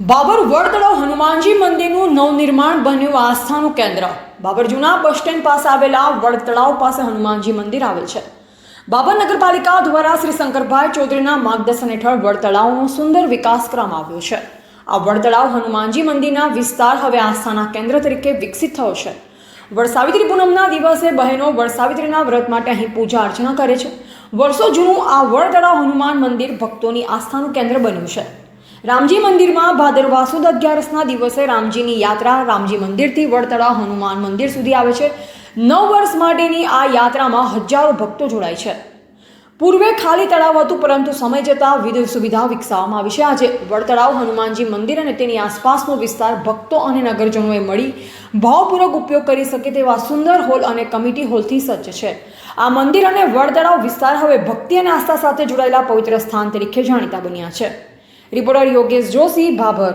બાબર વડતળાવ હનુમાનજી મંદિરનું નવનિર્માણ બન્યું આસ્થાનું કેન્દ્ર. બાબર જૂના બસ સ્ટેન્ડ પાસે આવેલા વડતળાવ પાસે હનુમાનજી મંદિર આવેલ છે. બાબર નગરપાલિકા દ્વારા શ્રી શંકરભાઈ ચૌધરીના માર્ગદર્શન હેઠળ વડતળાવનો સુંદર વિકાસ કરવામાં આવ્યો છે. આ વડતળાવ હનુમાનજી મંદિરના વિસ્તાર હવે આસ્થાના કેન્દ્ર તરીકે વિકસિત થયો છે. વડસાવિત્રી પૂનમના દિવસે બહેનો વડસાવિત્રીના વ્રત માટે અહીં પૂજા અર્ચના કરે છે. વર્ષો જૂનું આ વડતળાવ હનુમાન મંદિર ભક્તોની આસ્થાનું કેન્દ્ર બન્યું છે. રામજી મંદિરમાં ભાદરવા સુદ અગિયારસના દિવસે રામજીની યાત્રા રામજી મંદિરથી વડતળાવ હનુમાન મંદિર સુધી આવે છે. નવ વર્ષ માટેની આ યાત્રામાં હજારો ભક્તો જોડાય છે. પૂર્વે ખાલી તળાવ હતું, પરંતુ સમય જતાં વિવિધ સુવિધાઓ વિકસાવવામાં આવી છે. આજે વડતળાવ હનુમાનજી મંદિર અને તેની આસપાસનો વિસ્તાર ભક્તો અને નગરજનોએ મળી ભાવપૂર્વક ઉપયોગ કરી શકે તેવા સુંદર હોલ અને કમિટી હોલથી સજ્જ છે. આ મંદિર અને વડતળાવ વિસ્તાર હવે ભક્તિ અને આસ્થા સાથે જોડાયેલા પવિત્ર સ્થાન તરીકે જાણીતા બન્યા છે. રિપોર્ટર યોગેશ જોશી ભાભર.